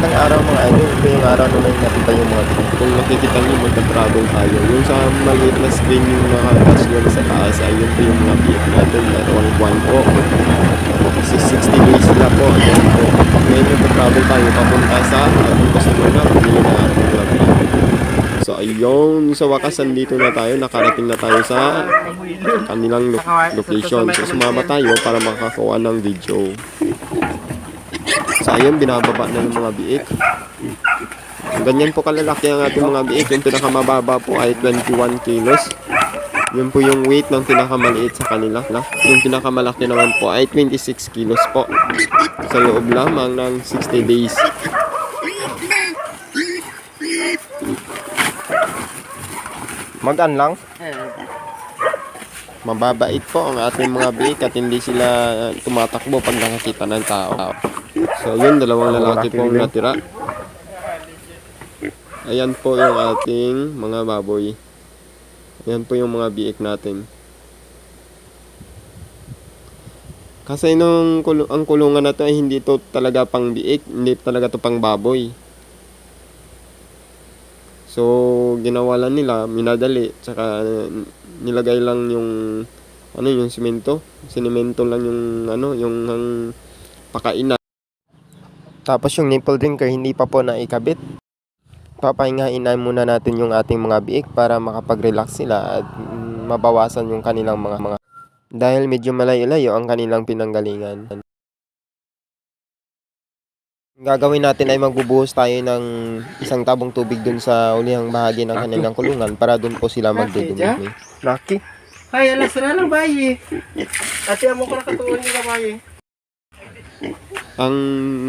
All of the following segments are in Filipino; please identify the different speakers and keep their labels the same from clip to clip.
Speaker 1: magandang araw mga idol. Ito yung araw na may nakita yung mga biik. Kung makikita nyo, magka-travel tayo. Yung sa maliit na screen yung nakatouch nyo sa taas, ay yun po yung mga biik natin. Dalawang buwan po. Kasi 60 days na po. Ayan po. Ngayon magka-travel tayo papunta sa customer na pumili na ating mga. So ayun, sa wakas nandito na tayo, nakarating na tayo sa kanilang lo- location. So sumama tayo para makakuha ng video. So ayun, binababa na ng mga biik. Ganyan po kalalaki ang ating mga biik. Yung pinakamababa po ay 21 kilos. Yun po yung weight ng pinakamaliit sa kanila. Yung pinakamalaki naman po ay 26 kilos po. Sa loob lamang ng 60 days. Magaan lang. Mababait po ang ating mga biik at hindi sila tumatakbo pag nakakita ng tao. So yun, dalawang lalaki po ang natira. Ayan po yung ating mga baboy. Ayan po yung mga biik natin. Kasi nung ang kulungan na to ay hindi to talaga pang biik, hindi talaga to pang baboy. So, ginawa lang nila, minadali, tsaka nilagay lang yung ano yung simento, sinimento lang yung ano, yung ang pakainan. Tapos yung nipple drinker hindi pa po naikabit. Papahingain na muna natin yung ating mga biik para makapag-relax sila at mabawasan yung kanilang mga mga dahil medyo malayo-layo ang kanilang pinanggalingan. Ang gagawin natin ay magbubuhos tayo ng isang tabong tubig dun sa ulihang bahagi ng kanilang kulungan para dun po sila magdudumi. Lucky.
Speaker 2: Ay, alas na lang, bayi. Ate, amo ko nakatuon nila, bayi.
Speaker 1: Ang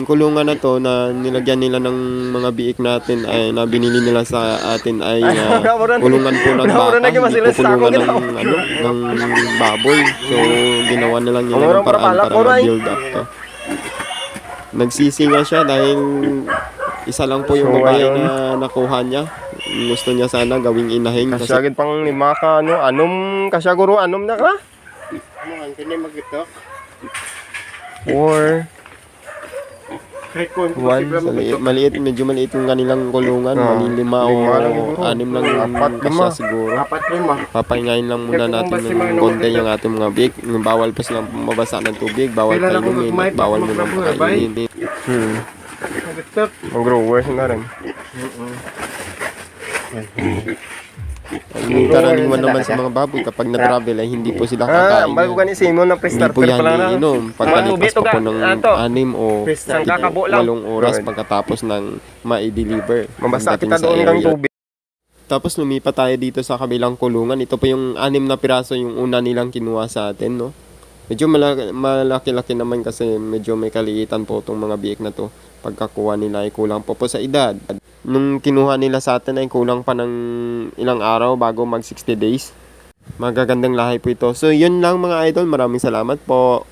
Speaker 1: kulungan na to na nilagyan nila ng mga biik natin ay na binili nila sa atin ay na kulungan po ng baka, hindi po kulungan ng, ano, ng baboy. So, ginawa na lang nila ng paraan para ma-build up to. Nagsisi nga siya dahil isa lang po yung
Speaker 3: So,
Speaker 1: babae
Speaker 3: ayun.
Speaker 1: na nakuha niya. Gusto niya sana gawing inahin kasi
Speaker 3: Kasyagid pang lima ka, ano, anom, kasyaguro, anom na ka?
Speaker 2: Ano, ang kanya mag-ito?
Speaker 3: Four,
Speaker 1: one, maliit, medyo maliit yung kanilang kulungan,
Speaker 3: Ah,
Speaker 1: mali lima o anim lang
Speaker 3: Apat,
Speaker 1: kasya
Speaker 3: lima.
Speaker 1: siguro.
Speaker 2: Apat lima.
Speaker 1: Papahingayin lang muna natin ng konti yung ating mga big. Bawal pa silang mabasa ng tubig, bawal
Speaker 2: kumain,
Speaker 1: at bawal mo nang pakainin.
Speaker 3: hmm,
Speaker 2: Mag-ito.
Speaker 3: mag-growers na rin.
Speaker 1: Ang karaniwan naman sa mga baboy kapag na-travel ay hindi po sila
Speaker 3: Ah,
Speaker 1: kakain.
Speaker 3: bago ka ni Simon na
Speaker 1: Hindi
Speaker 3: pre-starter
Speaker 1: po yan
Speaker 3: pa lang na.
Speaker 1: iinom. Pagkalipas pa po ng
Speaker 3: Ato.
Speaker 1: o
Speaker 2: Isang
Speaker 1: tig-
Speaker 3: kakabo lang.
Speaker 1: walong oras
Speaker 3: Good.
Speaker 1: pagkatapos ng ma-deliver.
Speaker 3: Mabasa
Speaker 1: pagdating
Speaker 3: kita
Speaker 1: sa
Speaker 3: doon kang
Speaker 1: area.
Speaker 3: tubig.
Speaker 1: Tapos lumipat tayo dito sa kabilang kulungan. Ito pa yung anim na piraso yung una nilang kinuha sa atin, no? Medyo malaki- malaki-laki naman kasi medyo may kaliitan po itong mga biik na to. Pagkakuha nila ay kulang po po sa edad. Nung kinuha nila sa atin ay kulang pa ng ilang araw bago mag 60 days. Magagandang lahi po ito. So yun lang mga idol. Maraming salamat po.